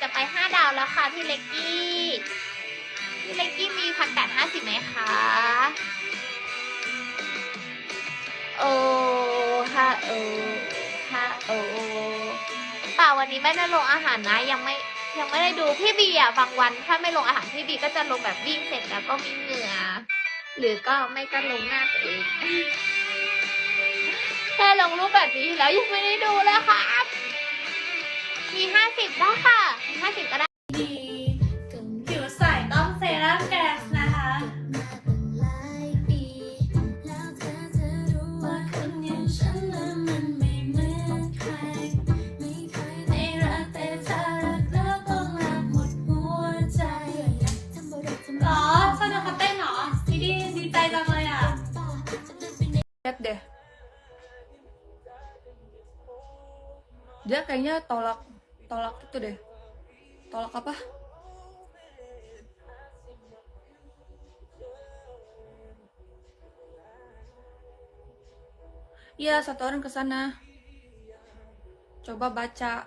จะไปห้าดาวแล้วค่ะพี่เล็กกี้พี่เล็กกี้มีพันแปดห้าสิบไหมคะโอ้ฮะโอ้ฮะโอ้เปล่าวันนี้ไม่ได้ลงอาหารนะยังไม่ยังไม่ได้ดูพี่บีอะบางวัน ถ้าไม่ลงอาหารพี่บีก็จะลงแบบวิ่งเสร็จแล้วก็มีเหงื่อหรือก็ไม่ก็ลงหน้าตัวเองแค่ลงรูปแบบนี้แล้วยังไม่ได้ดูเลยครับมีห้าสิบได้ค่ะ ห้าสิบก็ได้ ดีผิวใสต้องเซรั่มแกสนะคะว่าคนอย่างฉันนั้นมันไม่เหมือนใครไม่รักแต่ถ้ารักแล้วต้องรักหมดหัวใจหรอสนุกเขาเต้นเหรอดีดีดีใจจังเลยอะ lihat deh dia kayaknya tolak tolak itu deh tolak apa Iya, satu orang ke sana. Coba baca.